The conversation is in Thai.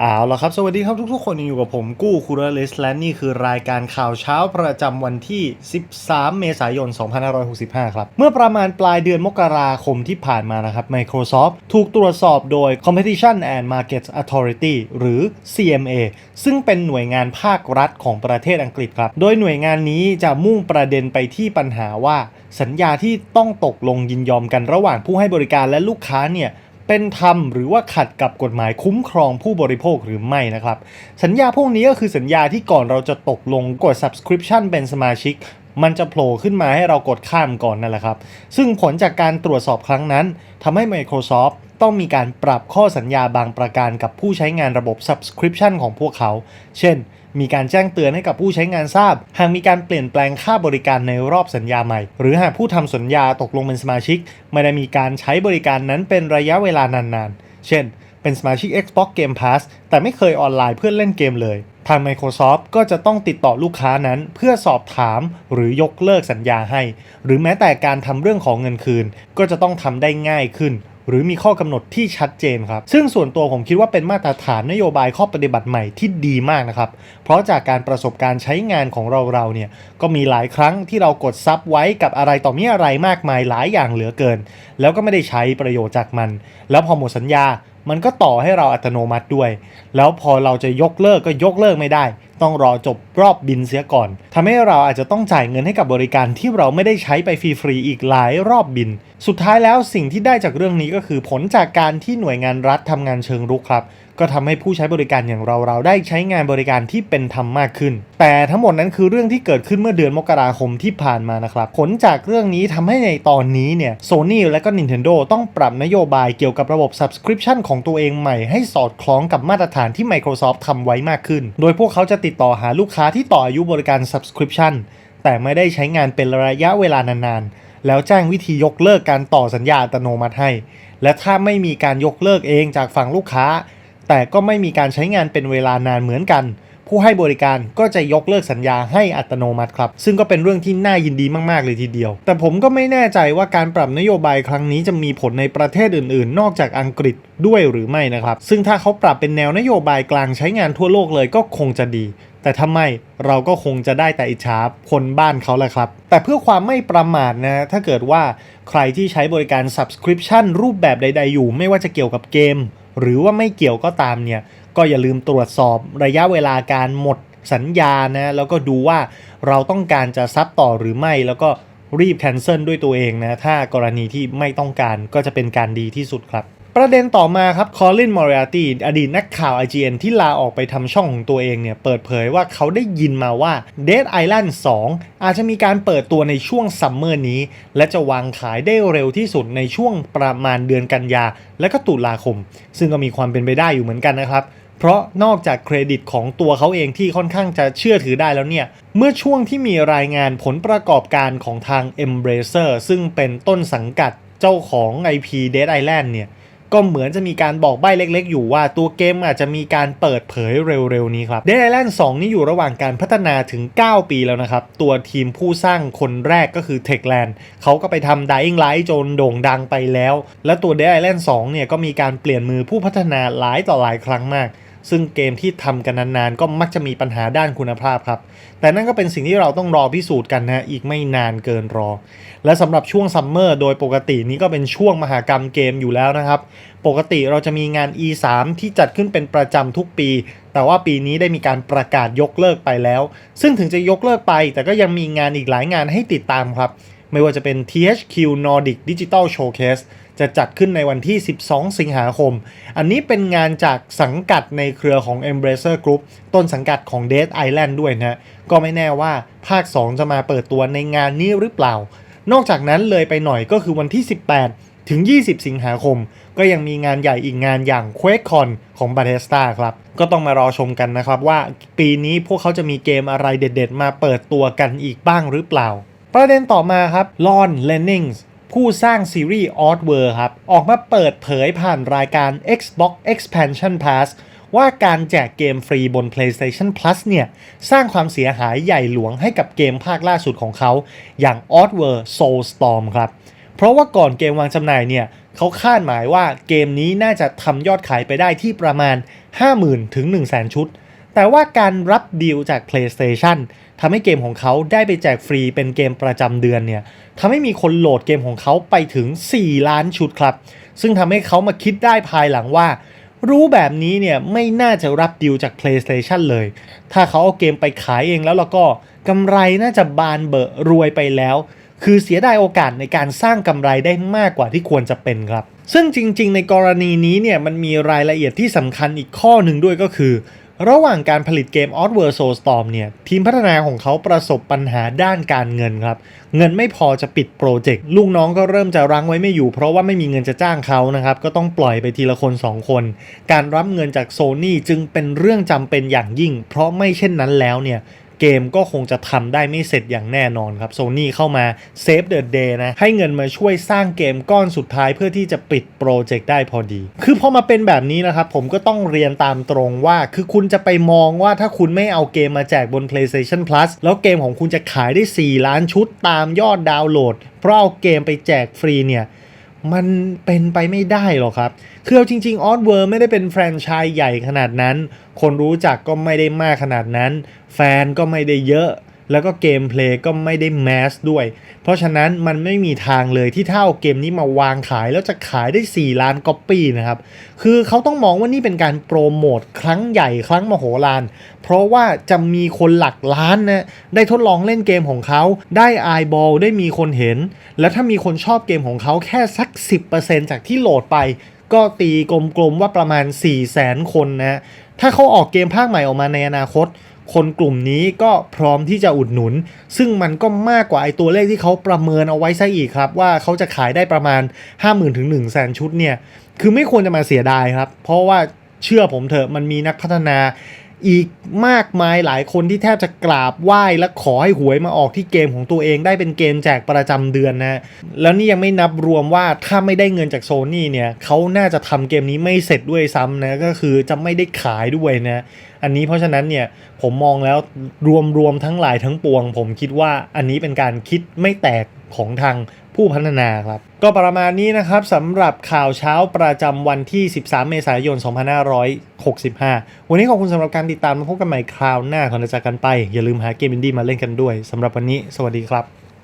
เอาละครับ สวัสดีครับทุกๆ คนอยู่กับผมกู้คูรลิสและนี่คือรายการข่าวเช้าประจำวันที่ 13 เมษายน 2565 ครับ เมื่อประมาณปลายเดือนมกราคมที่ผ่านมานะครับ Microsoft ถูกตรวจสอบโดย Competition and Markets Authority หรือ CMA ซึ่งเป็นหน่วยงานภาครัฐของประเทศอังกฤษครับ โดยหน่วยงานนี้จะมุ่งประเด็นไปที่ปัญหาว่า สัญญาที่ต้องตกลงยินยอมกันระหว่างผู้ให้บริการและลูกค้าเนี่ย เป็นธรรมหรือว่าขัดกับกฎหมายคุ้มครองผู้บริโภคหรือไม่นะครับ สัญญาพวกนี้ก็คือสัญญาที่ก่อนเราจะตกลงกด subscription เป็นสมาชิก มันจะโผล่ขึ้นมาให้เรากดข้ามก่อนนั่นแหละครับ ซึ่งผลจากการตรวจสอบครั้งนั้นทำให้ Microsoft ต้องมีการปรับข้อสัญญาบางประการกับผู้ใช้งานระบบ subscription ของพวกเขา เช่น มีการแจ้งเตือนให้กับผู้ใช้งานทราบ หากมีการเปลี่ยนแปลงค่าบริการในรอบสัญญาใหม่ หรือหากผู้ทำสัญญาตกลงเป็นสมาชิก ไม่ได้มีการใช้บริการนั้นเป็นระยะเวลานานๆ เช่น เป็นสมาชิก Xbox Game Pass แต่ไม่เคยออนไลน์เพื่อเล่นเกมเลย ทาง Microsoft ก็จะต้องติดต่อลูกค้านั้นเพื่อสอบถามหรือยกเลิกสัญญาให้ หรือแม้แต่การทำเรื่องของเงินคืน ก็จะต้องทำได้ง่ายขึ้น หรือมีข้อกำหนดที่ชัดเจนครับ ซึ่งส่วนตัวผมคิดว่าเป็นมาตรฐานนโยบายข้อปฏิบัติใหม่ที่ดีมากนะครับ เพราะจากการประสบการณ์ใช้งานของเราเราเนี่ยก็มีหลายครั้งที่เรากดซับไว้กับอะไรต่อมีอะไรมากมายหลายอย่างเหลือเกิน แล้วก็ไม่ได้ใช้ประโยชน์จากมัน แล้วพอหมดสัญญามันก็ต่อให้เราอัตโนมัติด้วย แล้วพอเราจะยกเลิกก็ยกเลิกไม่ได้ ต้องรอจบรอบบินเสียก่อนทำให้เราอาจจะต้องจ่ายเงินให้กับบริการที่เราไม่ได้ใช้ไปฟรีๆอีกหลายรอบบิน สุดท้ายแล้วสิ่งที่ได้จากเรื่องนี้ก็คือผลจากการที่หน่วยงานรัฐทำงานเชิงรุกครับ ก็ทำให้ผู้ใช้บริการอย่างเราเราได้ใช้งานบริการที่เป็นธรรมมากขึ้น แต่ทั้งหมดนั้นคือเรื่องที่เกิดขึ้นเมื่อเดือนมกราคมที่ผ่านมานะครับ ผลจากเรื่องนี้ทำให้ในตอนนี้เนี่ย Sony และก็ Nintendo ต้องปรับนโยบายเกี่ยวกับระบบ Subscription ของตัวเองใหม่ให้สอดคล้องกับมาตรฐานที่ Microsoft ทำไว้มากขึ้น โดยพวกเขาจะติดต่อหาลูกค้าที่ต่ออายุบริการ Subscription แต่ไม่ได้ใช้งานเป็นระยะเวลานานๆ แล้วแจ้งวิธียกเลิกการต่อสัญญาอัตโนมัติให้ และถ้าไม่มีการยกเลิกเองจากฝั่งลูกค้า แต่ก็ไม่มีการใช้งานเป็นเวลานานเหมือนกัน ผู้ให้บริการก็จะยกเลิกสัญญาให้อัตโนมัติครับ ซึ่งก็เป็นเรื่องที่น่ายินดีมาก ๆ เลยทีเดียว แต่ผมก็ไม่แน่ใจว่าการปรับนโยบายครั้งนี้จะมีผลในประเทศอื่น ๆ นอกจากอังกฤษด้วยหรือไม่นะครับ ซึ่งถ้าเขาปรับเป็นแนวนโยบายกลางใช้งานทั่วโลกเลยก็คงจะดี แต่ทำไมเราก็คงจะได้แต่อิจฉาคนบ้านเขาแหละครับ แต่เพื่อความไม่ประมาทนะถ้าเกิดว่าใครที่ใช้บริการ subscription รูปแบบใด ๆ อยู่ ไม่ว่าจะเกี่ยวกับเกม หรือว่าไม่เกี่ยวก็ตามเนี่ย ก็อย่าลืมตรวจสอบระยะเวลาการหมดสัญญานะแล้วก็ดูว่าเราต้องการจะซับต่อหรือไม่ แล้วก็รีบแคนเซิลด้วยตัวเองนะถ้ากรณีที่ไม่ต้องการก็จะเป็นการดีที่สุดครับประเด็นต่อมาครับคอลินมอริอาตีอดีตนักข่าว IGN ที่ลาออกไปทำช่องของตัวเองเนี่ย เปิดเผยว่าเขาได้ยินมาว่า Dead Island 2 อาจจะมีการเปิดตัวในช่วงซัมเมอร์นี้ และจะวางขายได้เร็วที่สุดในช่วงประมาณเดือนกันยา และก็ตุลาคม ซึ่งก็มีความเป็นไปได้อยู่เหมือนกันนะครับ เพราะนอกจากเครดิตของตัวเขาเองที่ค่อนข้างจะเชื่อถือได้แล้วเนี่ย เมื่อช่วงที่มีรายงานผลประกอบการของทาง Embracer ซึ่งเป็นต้นสังกัดเจ้าของ IP Dead Island เนี่ย ก็เหมือนจะมีการบอกใบ้เล็กๆ อยู่ว่าตัวเกมอาจจะมีการเปิดเผยเร็วๆ นี้ครับ Dead Island 2 นี่อยู่ระหว่างการพัฒนาถึง 9 ปีแล้วนะครับ ตัวทีมผู้สร้างคนแรกก็คือ Techland เขาก็ไปทำ Dying Light จนโด่งดังไปแล้ว และตัว Dead Island 2 เนี่ยก็มีการเปลี่ยนมือผู้พัฒนาหลายต่อหลายครั้งมาก ซึ่งเกมที่ทำกันนานๆ ก็มักจะมีปัญหาด้านคุณภาพครับ แต่นั่นก็เป็นสิ่งที่เราต้องรอพิสูจน์กันนะอีกไม่นานเกินรอ และสำหรับช่วงซัมเมอร์โดยปกตินี้ก็เป็นช่วงมหากรรมเกมอยู่แล้วนะครับ ปกติเราจะมีงาน E3 ที่จัดขึ้นเป็นประจำทุกปี แต่ว่าปีนี้ได้มีการประกาศยกเลิกไปแล้ว ซึ่งถึงจะยกเลิกไป แต่ก็ยังมีงานอีกหลายงานให้ติดตามครับ ไม่ว่าจะเป็น THQ Nordic Digital Showcase จะจัดขึ้นในวันที่ 12 สิงหาคม อันนี้เป็นงานจากสังกัดในเครือของ Embracer Group ต้นสังกัดของ Dead Island ด้วยนะก็ไม่แน่ว่าภาค 2 จะมาเปิดตัวในงานนี้หรือเปล่า นอกจากนั้นเลยไปหน่อยก็คือวันที่ 18 ถึง 20 สิงหาคม ก็ยังมีงานใหญ่อีกงานอย่าง QuakeCon ของ Bethesda ครับ ก็ต้องมารอชมกันนะครับว่าปีนี้พวกเขาจะมีเกมอะไรเด็ด ๆ มาเปิดตัวกันอีกบ้างหรือเปล่า ประเด็นต่อมาครับลอนเลนนิงส์ ผู้สร้างซีรีส์ Oddworld ครับ ออกมาเปิดเผยผ่านรายการ Xbox Expansion Pass ว่าการแจกเกมฟรีบน PlayStation Plus เนี่ย สร้างความเสียหายใหญ่หลวงให้กับเกมภาคล่าสุดของเขา อย่าง Oddworld Soulstorm ครับ เพราะว่าก่อนเกมวางจำหน่ายเนี่ย เขาคาดหมายว่าเกมนี้น่าจะทำยอดขายไปได้ที่ประมาณ 50,000 ถึง 100,000ชุด แต่ว่าการรับดีลจาก PlayStation ทำให้เกมของเขาได้ไปแจกฟรีเป็นเกมประจำเดือนเนี่ยทำให้มีคนโหลดเกมของเขาไปถึง 4 ล้านชุดครับ ซึ่งทำให้เขามาคิดได้ภายหลังว่า รู้แบบนี้เนี่ยไม่น่าจะรับดีลจาก PlayStation เลย ถ้าเขาเอาเกมไปขายเองแล้วแล้วก็กำไรน่าจะบานเบอะรวยไปแล้ว คือเสียดายโอกาสในการสร้างกำไรได้มากกว่าที่ควรจะเป็นครับ ซึ่งจริง ๆ ในกรณีนี้เนี่ยมันมีรายละเอียดที่สำคัญอีกข้อหนึ่งด้วยก็คือ ระหว่างการผลิตเกม Oddworld Soulstorm เนี่ย ทีมพัฒนาของเขาประสบปัญหาด้านการเงินครับ เงินไม่พอจะปิดโปรเจกต์ ลูกน้องก็เริ่มจะรั้งไว้ไม่อยู่เพราะว่าไม่มีเงินจะจ้างเขานะครับ ก็ต้องปล่อยไปทีละคน 2 คน การรับเงินจากโซ n y จึงเป็นเรื่องจำเป็นอย่างยิ่ง เพราะไม่เช่นนั้นแล้วเนี่ย เกมก็คงจะทำได้ไม่เสร็จอย่างแน่นอนครับโซนี่เข้ามาเซฟเดอะเดย์นะ ให้เงินมาช่วยสร้างเกมก้อนสุดท้ายเพื่อที่จะปิดโปรเจกต์ได้พอดี คือพอมาเป็นแบบนี้นะครับ ผมก็ต้องเรียนตามตรงว่า คือคุณจะไปมองว่าถ้าคุณไม่เอาเกมมาแจกบน PlayStation Plus แล้วเกมของคุณจะขายได้ 4 ล้านชุดตามยอดดาวน์โหลด เพราะเอาเกมไปแจกฟรีเนี่ย มันเป็นไปไม่ได้หรอกครับ คือเอาจริงๆออสเวิร์ไม่ได้เป็นแฟรนไชส์ใหญ่ขนาดนั้น คนรู้จักก็ไม่ได้มากขนาดนั้น แฟนก็ไม่ได้เยอะ แล้วก็เกมเพลย์ก็ไม่ได้แมสด้วย เพราะฉะนั้นมันไม่มีทางเลยที่ถ้าเอาเกมนี้มาวางขายแล้วจะขายได้ 4 ล้านก๊อปปี้นะครับ คือเขาต้องมองว่านี่เป็นการโปรโมทครั้งใหญ่ครั้งมโหฬาร เพราะว่าจะมีคนหลักล้านนะได้ทดลองเล่นเกมของเขา ได้ไอบอลได้มีคนเห็น แล้วถ้ามีคนชอบเกมของเขาแค่สัก 10%จากที่โหลดไป ก็ตีกลมๆว่าประมาณ 4 0 0แสนคนนะถ้าเขาออกเกมภาคใหม่ออกมาในอนาคต คนกลุ่มนี้ก็พร้อมที่จะอุดหนุน ซึ่งมันก็มากกว่าไอตัวเลขที่เขาประเมินเอาไว้ซะอีกครับ ว่าเขาจะขายได้ประมาณ 50,000ถึง1 0 0 0 0แสนชุดเนี่ยคือไม่ควรจะมาเสียดายครับ เพราะว่าเชื่อผมเถอะมันมีนักพัฒนาอีกมากมายหลายคนที่แทบจะกราบไหว้และขอให้หวยมาออกที่เกมของตัวเองได้เป็นเกมแจกประจำเดือนนะแล้วนี่ยังไม่นับรวมว่าถ้าไม่ได้เงินจากโซนี่เนี่ยเขาน่าจะทำเกมนี้ไม่เสร็จด้วยซ้ำนะก็คือจะไม่ได้ขายด้วยนะ อันนี้เพราะฉะนั้นเนี่ยผมมองแล้วรวมๆทั้งหลายทั้งปวง ผมคิดว่าอันนี้เป็นการคิดไม่แตกของทางผู้พัฒนาครับ ก็ประมาณนี้นะครับสำหรับข่าวเช้าประจำวันที่ 13 เมษายน 2565 วันนี้ขอบคุณสำหรับการติดตามมาพบกันใหม่คราวหน้าก่อนจะจากกันไป อย่าลืมหาเกมอินดี้มาเล่นกันด้วยสำหรับวันนี้ สวัสดีครับ